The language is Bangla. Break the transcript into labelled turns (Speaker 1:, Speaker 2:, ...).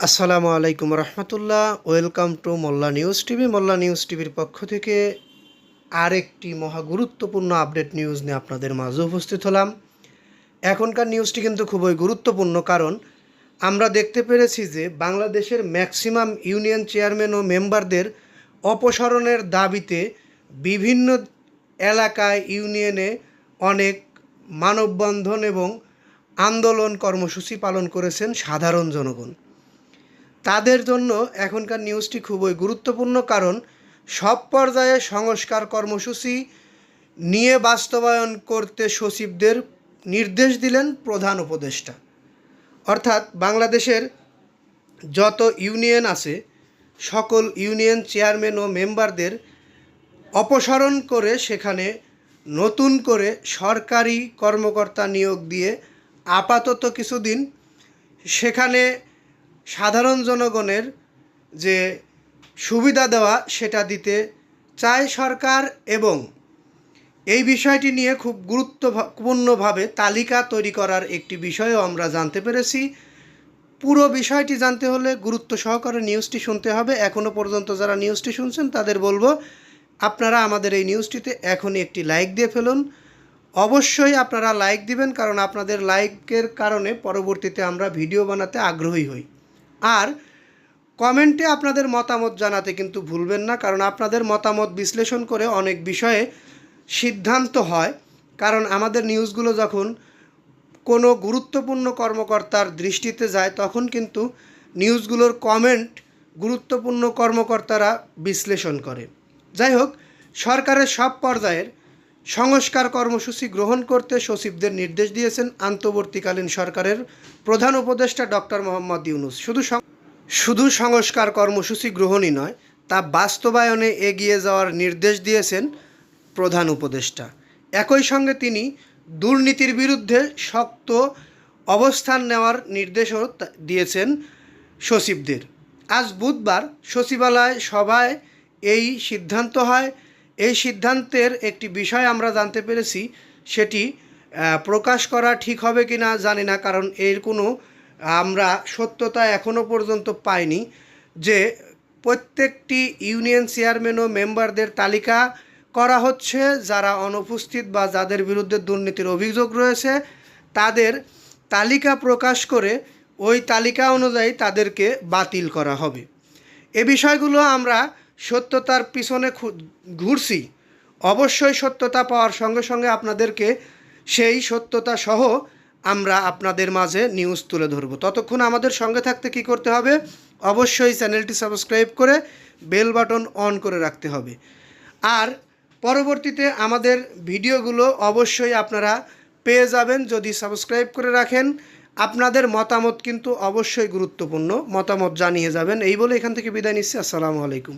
Speaker 1: আসসালামু আলাইকুম রহমতুল্লাহ। Welcome to Molla news TV. Molla news টিভির পক্ষ থেকে আরেকটি মহা গুরুত্বপূর্ণ আপডেট নিউজ নিয়ে আপনাদের মাঝে উপস্থিত হলাম। এখনকার নিউজটি কিন্তু খুবই গুরুত্বপূর্ণ কারণ আমরা দেখতে পেরেছি যে বাংলাদেশের ম্যাক্সিমাম ইউনিয়ন চেয়ারম্যান ও মেম্বারদের অপসারণের দাবিতে বিভিন্ন এলাকায় ইউনিয়নে অনেক মানববন্ধন এবং আন্দোলন কর্মসূচি পালন করেছেন সাধারণ জনগণ। তাদের জন্য এখনকার নিউজটি খুবই গুরুত্বপূর্ণ কারণ সব পর্যায়ে সংস্কার কর্মসূচি নিয়ে বাস্তবায়ন করতে সচিবদের নির্দেশ দিলেন প্রধান উপদেষ্টা। অর্থাৎ বাংলাদেশের যত ইউনিয়ন আছে, সকল ইউনিয়ন চেয়ারম্যান ও মেম্বারদের অপসারণ করে সেখানে নতুন করে সরকারি কর্মকর্তা নিয়োগ দিয়ে আপাতত কিছুদিন সেখানে সাধারণ জনগণের যে সুবিধা দেওয়া সেটা দিতে চায় সরকার এবং এই বিষয়টি নিয়ে খুব গুরুত্বপূর্ণভাবে তালিকা তৈরি করার একটি বিষয়ও আমরা জানতে পেরেছি। পুরো বিষয়টি জানতে হলে গুরুত্ব সহকারে নিউজটি শুনতে হবে। এখনও পর্যন্ত যারা নিউজটি শুনছেন তাদের বলব, আপনারা আমাদের এই নিউজটিতে এখনই একটি লাইক দিয়ে ফেলুন। অবশ্যই আপনারা লাইক দিবেন, কারণ আপনাদের লাইকের কারণে পরবর্তীতে আমরা ভিডিও বানাতে আগ্রহী হই। আর কমেন্টে আপনাদের মতামত জানাতে কিন্তু ভুলবেন না, কারণ আপনাদের মতামত বিশ্লেষণ করে অনেক বিষয়ে সিদ্ধান্ত হয়। কারণ আমাদের নিউজগুলো যখন কোনো গুরুত্বপূর্ণ কর্মকর্তার দৃষ্টিতে যায়, তখন কিন্তু নিউজগুলোর কমেন্ট গুরুত্বপূর্ণ কর্মকর্তারা বিশ্লেষণ করে। যাই হোক, সরকারের সব পর্যায়ের সংস্কার কর্মসূচি গ্রহণ করতে সচিবদের নির্দেশ দিয়েছেন আন্তর্বর্তীকালীন সরকারের প্রধান উপদেষ্টা ডক্টর মোহাম্মদ ইউনুস। শুধু শুধু সংস্কার কর্মসূচি গ্রহণই নয়, তা বাস্তবায়নে এগিয়ে যাওয়ার নির্দেশ দিয়েছেন প্রধান উপদেষ্টা। একই সঙ্গে তিনি দুর্নীতির বিরুদ্ধে শক্ত অবস্থান নেওয়ার নির্দেশও দিয়েছেন সচিবদের। আজ বুধবার সচিবালয় সভায় এই সিদ্ধান্ত হয়। এই সিদ্ধান্তের একটি বিষয় আমরা জানতে পেরেছি, সেটি প্রকাশ করা ঠিক হবে কি না জানি না, কারণ এর কোনো, আমরা সত্যতা এখনও পর্যন্ত পাইনি যে প্রত্যেকটি ইউনিয়ন চেয়ারম্যান ও মেম্বারদের তালিকা করা হচ্ছে, যারা অনুপস্থিত বা যাদের বিরুদ্ধে দুর্নীতির অভিযোগ রয়েছে, তাদের তালিকা প্রকাশ করে ওই তালিকা অনুযায়ী তাদেরকে বাতিল করা হবে। এ বিষয়গুলো আমরা সত্যতার পিছনে ঘুরছি। অবশ্যই সত্যতা পাওয়ার সঙ্গে সঙ্গে আপনাদেরকে সেই সত্যতা সহ আমরা আপনাদের মাঝে নিউজ তুলে ধরব। ততক্ষণ আমাদের সঙ্গে থাকতে কি করতে হবে? অবশ্যই চ্যানেলটি সাবস্ক্রাইব করে বেল বাটন অন করে রাখতে হবে। আর পরবর্তীতে আমাদের ভিডিওগুলো অবশ্যই আপনারা পেয়ে যাবেন যদি সাবস্ক্রাইব করে রাখেন। আপনাদের মতামত কিন্তু অবশ্যই গুরুত্বপূর্ণ। মতামত জানিয়ে যাবেন। এই বলে এখান থেকে বিদায় নিচ্ছি। আসসালামু আলাইকুম।